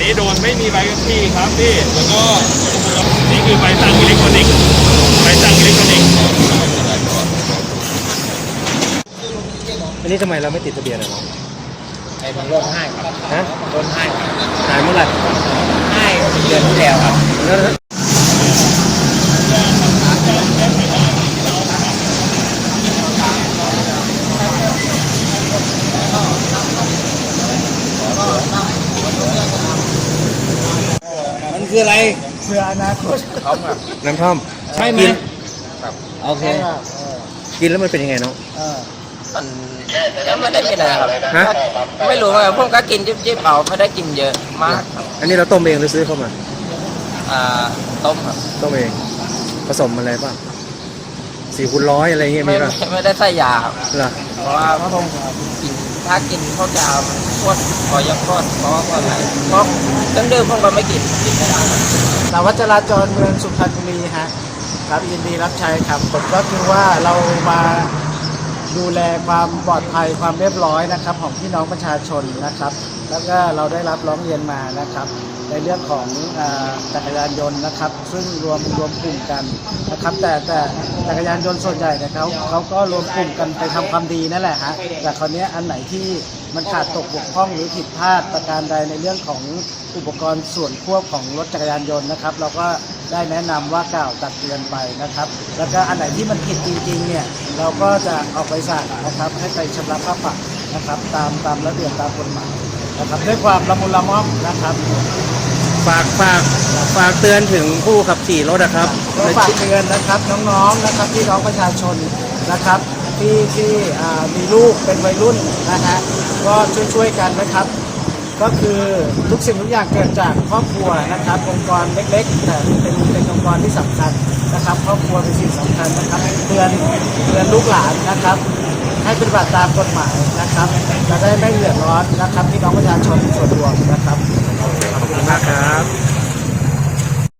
นี้โดนไม่มีใบขับขี่ครับพี่ แล้วก็นี่คือใบสั่งอิเล็กทรอนิกส์ใบสั่งอิเล็กทรอนิกส์อันนี้ทำไมเราไม่ติดทะเบียนอะน้องไอ้มันลดให้ครับฮะลดให้ครับหายเมื่อไหร่ให้เดือนที่แล้วครับ แล้ว มัน คืออะไรเพื่ออนาคตเขาแบบน้ำท่อมใช่ไหมกินโอเค กินแล้วมันเป็นยังไงน้องเออมันก็ไม่ได้เป็นอะไรครับฮะไม่รู้ว่าผมก็กินจิบๆเอาไม่ได้กินเยอะมากครับอันนี้เราต้มเองหรือซื้อเข้ามาอ่าต้มครับต้มเองผสมอะไรบ้างสี่คูณร้อยอะไรเงี้ยไม่มีป่ะไม่ไม่ได้ใส่ยาครับเหรอเพราะว่าพระองค์กิน ถ้ากินพวกยามันพวดพอยังพอดเพราะว่าอะไรเพราะตั้งเดิมพวกเราไม่กินกินไม่ได้สารวัตรจราจรเมืองสุพรรณบุรีฮะครับยินดีรับใช้ครับผมก็คือว่าเรามาดูแลความปลอดภัยความเรียบร้อยนะครับ ของพี่น้องประชาชนนะครับ แล้วก็เราได้รับร้องเรียนมานะครับ ในเรื่องของจักรยานยนต์นะครับ ซึ่งรวมรวมกลุ่มกันนะครับ แต่แต่จักรยานยนต์ส่วนใหญ่เนี่ยเขาเขาก็รวมกลุ่มกันไปทำความดีนั่นแหละฮะแต่คราวนี้อันไหนที่มันขาดตกบกพร่องหรือผิดพลาดประการใดในเรื่องของอุปกรณ์ส่วนควบของรถจักรยานยนต์นะครับ เราก็ได้แนะนำว่ากล่าวตักเตือนไปนะครับ แล้วก็อันไหนที่มันผิดจริงๆเนี่ยเราก็จะออกใบสั่งนะครับให้ไปชำระค่าปรับนะครับ ตามตามระเบียบตามกฎหมายนะครับ ด้วยความละมุนละม่อมนะครับ ฝากฝากฝากเตือนถึงผู้ขับขี่รถนะครับก็ฝากเตือนนะครับน้องๆนะครับพี่น้องประชาชนนะครับ ที่ที่อ่ามีลูกเป็นวัยรุ่นนะฮะก็ช่วยๆกันนะครับ ก็คือทุกสิ่งทุกอย่างเกิดจากครอบครัวนะครับองค์กรเล็กๆแต่เป็นเป็นองค์กรที่สำคัญนะครับ ครอบครัวเป็นสิ่งสำคัญนะครับเตือนเตือนลูกหลานนะครับให้ปฏิบัติตามกฎหมายนะครับจะได้ไม่เดือดร้อนนะครับพี่น้องประชาชนส่วนรวมนะครับขอบคุณ มากครับ